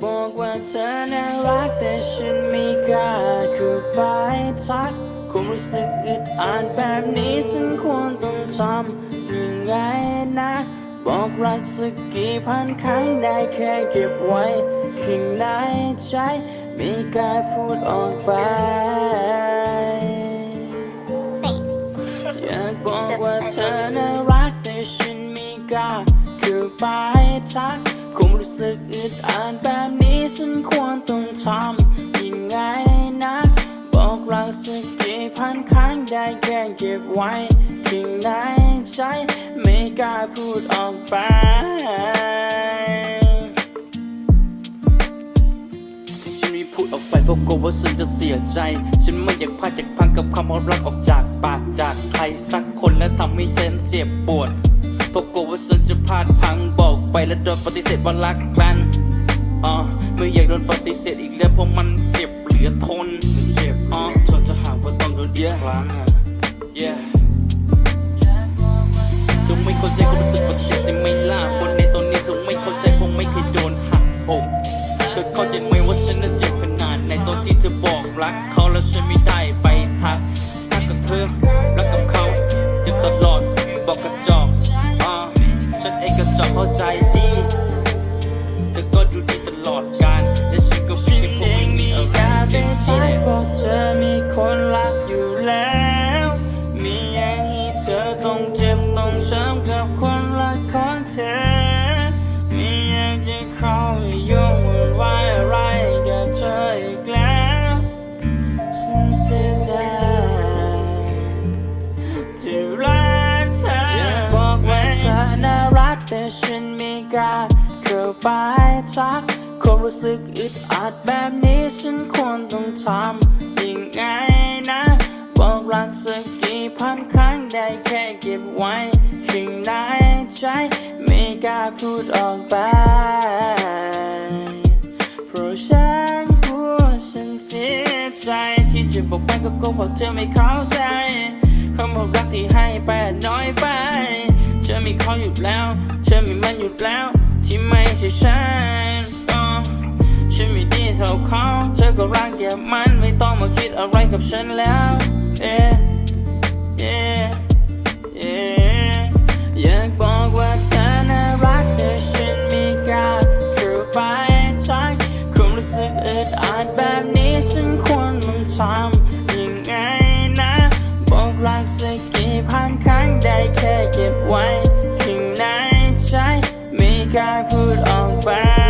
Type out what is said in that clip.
บอกว่าเธอน่ารักแต่ฉันไม่กล้าเข้าไปทักความรู้สึกอึดอัดแบบนี้ฉันควรต้องทำยังไงนะ บอกรักสักกี่พันครั้งได้แค่เก็บไว้ข้างในใจไม่กล้าพูดออกไป อยากบอกว่าเธอน่ารักแต่ฉันไม่กล้าเข้าไปทัก ความรู้สึกอึดอัดแบบนี้ฉันควรต้องทำยังไงนะ บอกรักสักกี่พันครั้งได้แค่เก็บไว้ข้างในใจไม่กล้าพูดออกไปฉันไม่พูดออกไปเพราะกลัวว่าฉันจะเสียใจ ฉันไม่อยากพลาดจากพังกับคำว่ารักออกจากปากจากใครสักคนและทำให้ฉันเจ็บปวด เพราะกลัวว่าฉันจะพลาดพังบอกไปแล้วโดนปฏิเสธว่ารักกันอ๋อไม่อยากโดนปฏิเสธอีกแล้วเพราะมันเจ็บเหลือทนเจ็บอ๋อทนจะหากว่าต้องโดนเยอะครั้งอะ yeah เธอไม่เข้าใจความรู้สึกปฏิเสธสิไม่ล่าคนในตอนนี้เธอไม่เข้าใจคงไม่เคยโดนหักอกเธอเข้าใจไหมว่าฉันนั้นเจ็บขนาดในตอนที่เธอบอกรักเขาแล้วฉันไม่ได้ไปทักทักกับเธอ ฉันเองกระจอกเข้าใจดีเธอก็ดูดีตลอดการและฉันก็คงจะคงไม่มีอะไรจริงที่ไหนก็เธอมีคนรักอยู่แล้ว มีอย่างนี้เธอต้องเจ็บต้องช้ำกับคนรักของเธอ มีอย่ากจะเข้าไปยุ่งวุ่นวายอะไร แต่ฉันไม่กล้าเข้าไปทักความรู้สึกอึดอัดแบบนี้ฉันควรต้องทำยังไงนะ บอกรักสักกี่พันครั้งได้แค่เก็บไว้ข้างในใจไม่กล้าพูดออกไป เพราะฉันกลัวฉันเสียใจที่จะบอกไปก็กลัวเพราะเธอไม่เข้าใจ อมีเขาอยู่แล้วเธอมีมันอยู่แล้ว ที่ไม่ใช่ฉันฉันไม่ดีเท่าเขาเธอก็รักแค่มันไม่ต้องมาคิดอะไรกับฉันแล้ว เอ๊ะเอ๊ะเอ๊ะอยากบอกว่าเธอน่ารักแต่ฉันไม่กล้าเข้าไปทักความรู้สึกอึดอัดแบบนี้ฉันควรต้องทำยังไงนะ บอกรักสักกี่พันครั้งได้แค่เก็บไว้ กล้าพูดออกไป